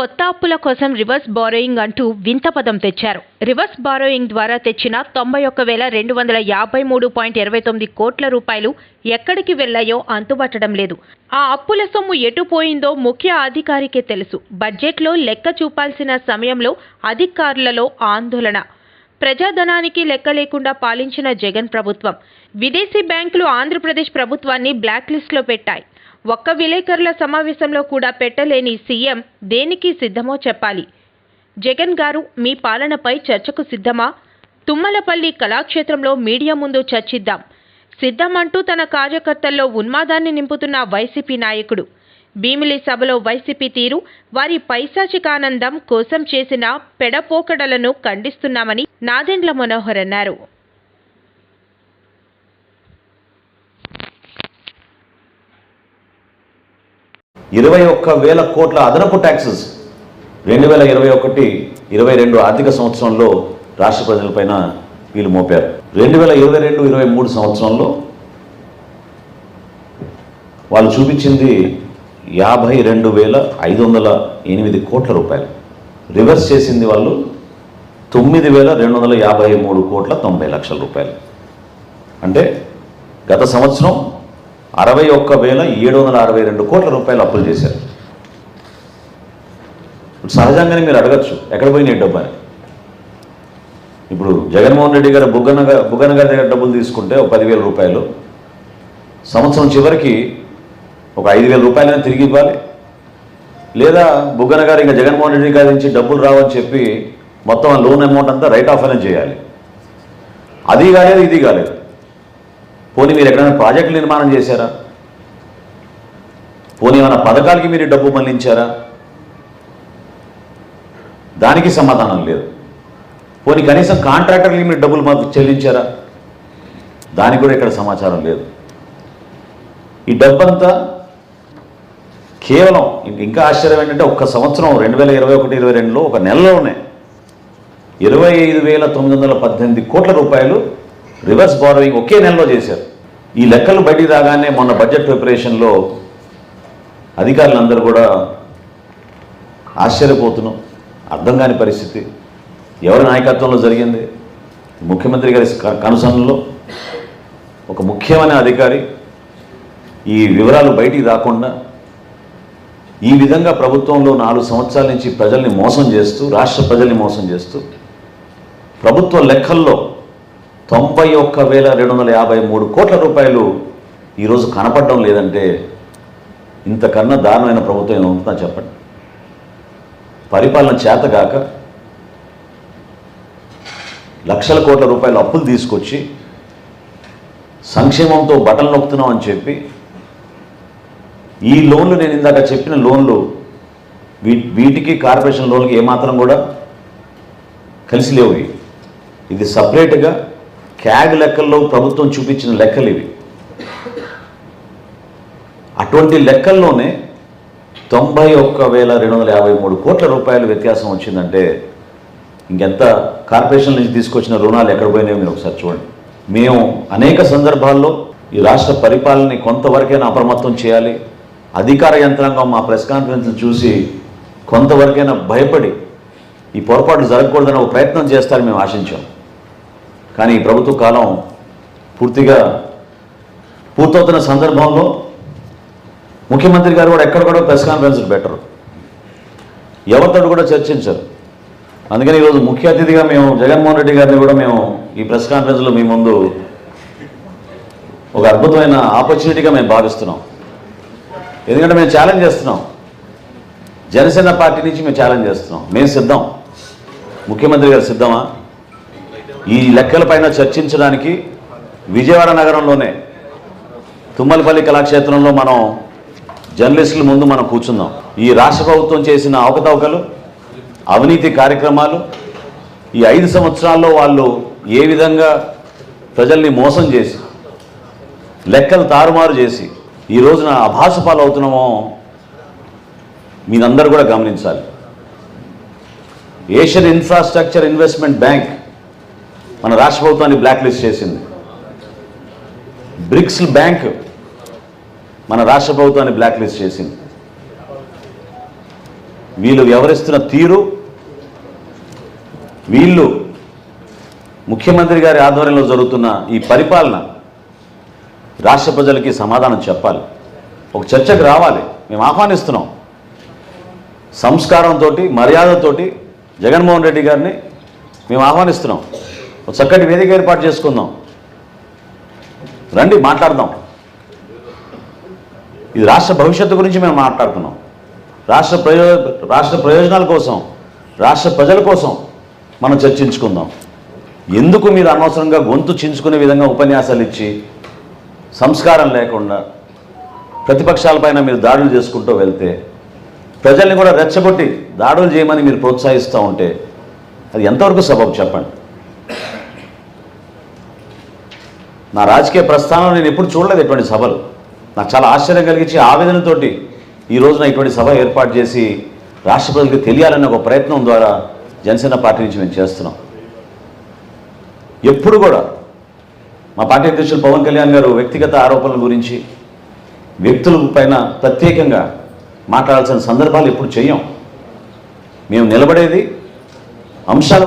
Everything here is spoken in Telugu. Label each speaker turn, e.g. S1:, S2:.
S1: కొత్త అప్పుల కోసం రివర్స్ బారోయింగ్ అంటూ వింత పదం తెచ్చారు. రివర్స్ బారోయింగ్ ద్వారా తెచ్చిన తొంభై ఒక్క వేల రెండు వందల యాభై మూడు పాయింట్ ఇరవై తొమ్మిది కోట్ల రూపాయలు ఎక్కడికి వెళ్ళాయో అంతుబట్టడం లేదు. ఆ అప్పుల సొమ్ము ఎటు పోయిందో ముఖ్య అధికారికే తెలుసు. బడ్జెట్లో లెక్క చూపాల్సిన సమయంలో అధికారులలో ఆందోళన. ప్రజాధనానికి లెక్క లేకుండా పాలించిన జగన్ ప్రభుత్వం. విదేశీ బ్యాంకులు ఆంధ్రప్రదేశ్ ప్రభుత్వాన్ని బ్లాక్ లిస్ట్లో పెట్టాయి. ఒక్క విలేకరుల సమావేశంలో కూడా పెట్టలేని సీఎం దేనికి సిద్ధమో చెప్పాలి. జగన్ గారు మీ పాలనపై చర్చకు సిద్ధమా? తుమ్మలపల్లి కళాక్షేత్రంలో మీడియా ముందు చర్చిద్దాం. సిద్ధమంటూ తన కార్యకర్తల్లో ఉన్మాదాన్ని నింపుతున్న వైసీపీ నాయకుడు. భీమిలి సభలో వైసీపీ తీరు వారి పైశాచికానందం కోసం చేసిన పెడపోకడలను ఖండిస్తున్నామని నాదెండ్ల మనోహర్ అన్నారు.
S2: ఇరవై ఒక్క వేల కోట్ల అదనపు ట్యాక్సెస్ రెండు వేల ఇరవై ఒకటి ఇరవై రెండు ఆర్థిక సంవత్సరంలో రాష్ట్ర ప్రజలపైన వీళ్ళు మోపారు. రెండు వేల ఇరవై రెండు ఇరవై మూడు సంవత్సరంలో వాళ్ళు చూపించింది యాభై రెండు వేల ఐదు వందల ఎనిమిది కోట్ల రూపాయలు. రివర్స్ చేసింది వాళ్ళు తొమ్మిది వేల రెండు వందల యాభై మూడు కోట్ల తొంభై లక్షల రూపాయలు అంటే గత సంవత్సరం అరవై ఒక్క వేల ఏడు వందల అరవై రెండు కోట్ల రూపాయలు అప్పులు చేశారు. సహజంగానే మీరు అడగచ్చు ఎక్కడ పోయినాయి డబ్బు అని. ఇప్పుడు జగన్మోహన్ రెడ్డి గారు బుగ్గన బుగ్గన గారి దగ్గర డబ్బులు తీసుకుంటే ఒక పదివేల రూపాయలు. సంవత్సరం చివరికి ఒక ఐదు వేల రూపాయలైనా తిరిగి ఇవ్వాలి. లేదా బుగ్గన గారు ఇంకా జగన్మోహన్ రెడ్డి గారి నుంచి డబ్బులు రావని చెప్పి మొత్తం లోన్ అమౌంట్ అంతా రైట్ ఆఫ్ అయినా చేయాలి. అది కాలేదు ఇది కాలేదు. పోనీ మీరు ఎక్కడైనా ప్రాజెక్టులు నిర్మాణం చేశారా? పోనీ ఏమైనా పథకాలకి మీరు డబ్బు మళ్ళించారా దానికి సమాధానం లేదు. పోనీ కనీసం కాంట్రాక్టర్లకి మీరు డబ్బులు మాకు చెల్లించారా? దానికి కూడా ఇక్కడ సమాచారం లేదు. ఈ డబ్బంతా కేవలం ఇంకా ఆశ్చర్యం ఏంటంటే ఒక్క సంవత్సరం రెండు వేల ఇరవై ఒకటి ఇరవై రెండులో ఒక నెలలోనే ఇరవై ఐదు వేల తొమ్మిది వందల పద్దెనిమిది కోట్ల రూపాయలు రివర్స్ బారోయింగ్ ఒకే నెలలో చేశారు. ఈ లెక్కలు బయటికి రాగానే మొన్న బడ్జెట్ ప్రిపరేషన్లో అధికారులందరూ కూడా ఆశ్చర్యపోతున్నాం అర్థం కాని పరిస్థితి. ఎవరి నాయకత్వంలో జరిగింది? ముఖ్యమంత్రి గారి క- కనుసన్నలో ఒక ముఖ్యమైన అధికారి ఈ వివరాలు బయటికి రాకుండా ఈ విధంగా ప్రభుత్వంలో నాలుగు సంవత్సరాల నుంచి ప్రజల్ని మోసం చేస్తూ రాష్ట్ర ప్రజల్ని మోసం చేస్తూ ప్రభుత్వ లెక్కల్లో తొంభై ఒక్క వేల రెండు వందల యాభై మూడు కోట్ల రూపాయలు ఈరోజు కనపడడం లేదంటే ఇంతకన్నా దారుణమైన ప్రభుత్వం ఏమైనా చెప్పండి? పరిపాలన చేతగాక లక్షల కోట్ల రూపాయల అప్పులు తీసుకొచ్చి సంక్షేమంతో బటన్ నొక్కుతున్నాం అని చెప్పి ఈ లోన్లు నేను ఇందాక చెప్పిన లోన్లు వీ వీటికి కార్పొరేషన్ లోన్కి ఏమాత్రం కూడా కలిసి లేవు. ఇది సపరేట్గా క్యాగ్ లెక్కల్లో ప్రభుత్వం చూపించిన లెక్కలు ఇవి. అటువంటి లెక్కల్లోనే తొంభై ఒక్క వేల రెండు వందల యాభై మూడు కోట్ల రూపాయల వ్యత్యాసం వచ్చిందంటే ఇంకెంత కార్పొరేషన్ నుంచి తీసుకొచ్చిన రుణాలు ఎక్కడ పోయినాయో మీరు ఒకసారి చూడండి. మేము అనేక సందర్భాల్లో ఈ రాష్ట్ర పరిపాలనని కొంతవరకైనా అప్రమత్తం చేయాలి. అధికార యంత్రాంగం మా ప్రెస్ కాన్ఫరెన్స్ చూసి కొంతవరకైనా భయపడి ఈ పొరపాటు జరగకూడదని ఒక ప్రయత్నం చేస్తారని మేము ఆశించాం. కానీ ఈ ప్రభుత్వ కాలం పూర్తిగా పూర్తవుతున్న సందర్భంలో ముఖ్యమంత్రి గారు కూడా ఎక్కడ కూడా ప్రెస్ కాన్ఫరెన్స్లు పెట్టరు. ఎవరితో కూడా చర్చించరు. అందుకని ఈరోజు ముఖ్య అతిథిగా మేము జగన్మోహన్ రెడ్డి గారిని కూడా మేము ఈ ప్రెస్ కాన్ఫరెన్స్లో మీ ముందు ఒక అద్భుతమైన ఆపర్చునిటీగా మేము భావిస్తున్నాం. ఎందుకంటే మేము ఛాలెంజ్ చేస్తున్నాం. జనసేన పార్టీ నుంచి మేము ఛాలెంజ్ చేస్తున్నాం. మేము సిద్ధం. ముఖ్యమంత్రి గారు సిద్ధమా? ఈ లెక్కలపైన చర్చించడానికి విజయవాడ నగరంలోనే తుమ్మలపల్లి కళాక్షేత్రంలో మనం జర్నలిస్టుల ముందు మనం కూర్చుందాం ఈ రాష్ట్ర ప్రభుత్వం చేసిన అవకతవకలు అవినీతి కార్యక్రమాలు ఈ ఐదు సంవత్సరాల్లో వాళ్ళు ఏ విధంగా ప్రజల్ని మోసం చేసి లెక్కలు తారుమారు చేసి ఈ రోజున అభాస పాలు అవుతున్నామో మీరందరూ కూడా గమనించాలి. ఏషియన్ ఇన్ఫ్రాస్ట్రక్చర్ ఇన్వెస్ట్మెంట్ బ్యాంక్ మన రాష్ట్ర ప్రభుత్వాన్ని బ్లాక్ లిస్ట్ చేసింది. బ్రిక్స్ బ్యాంక్ మన రాష్ట్ర ప్రభుత్వాన్ని బ్లాక్ లిస్ట్ చేసింది. వీళ్ళు వ్యవహరిస్తున్న తీరు వీళ్ళు ముఖ్యమంత్రి గారి ఆధ్వర్యంలో జరుగుతున్న ఈ పరిపాలన రాష్ట్ర ప్రజలకి సమాధానం చెప్పాలి. ఒక చర్చకు రావాలి. మేము ఆహ్వానిస్తున్నాం. సంస్కారంతో మర్యాదతోటి జగన్మోహన్ రెడ్డి గారిని మేము ఆహ్వానిస్తున్నాం. ఒక చక్కటి వేదిక ఏర్పాటు చేసుకుందాం. రండి మాట్లాడదాం. ఇది రాష్ట్ర భవిష్యత్తు గురించి మేము మాట్లాడుతున్నాం. రాష్ట్ర ప్రయో రాష్ట్ర ప్రయోజనాల కోసం రాష్ట్ర ప్రజల కోసం మనం చర్చించుకుందాం. ఎందుకు మీరు అనవసరంగా గొంతు చించుకునే విధంగా ఉపన్యాసాలు ఇచ్చి సంస్కారం లేకుండా ప్రతిపక్షాలపైన మీరు దాడులు చేసుకుంటూ వెళ్తే ప్రజల్ని కూడా రెచ్చగొట్టి దాడులు చేయమని మీరు ప్రోత్సహిస్తూ ఉంటే అది ఎంతవరకు సబబు చెప్పండి? నా రాజకీయ ప్రస్థానంలో నేను ఎప్పుడు చూడలేదు ఇటువంటి సభలు. నాకు చాలా ఆశ్చర్యం కలిగించి ఆవేదనతోటి ఈ రోజున ఇటువంటి సభ ఏర్పాటు చేసి రాష్ట్ర ప్రజలకు తెలియాలన్న ఒక ప్రయత్నం ద్వారా జనసేన పార్టీ నుంచి మేము చేస్తున్నాం. ఎప్పుడు కూడా మా పార్టీ అధ్యక్షులు పవన్ కళ్యాణ్ గారు వ్యక్తిగత ఆరోపణల గురించి వ్యక్తుల పైన ప్రత్యేకంగా మాట్లాడాల్సిన సందర్భాలు ఎప్పుడు చేయం మేము నిలబడేది అంశాల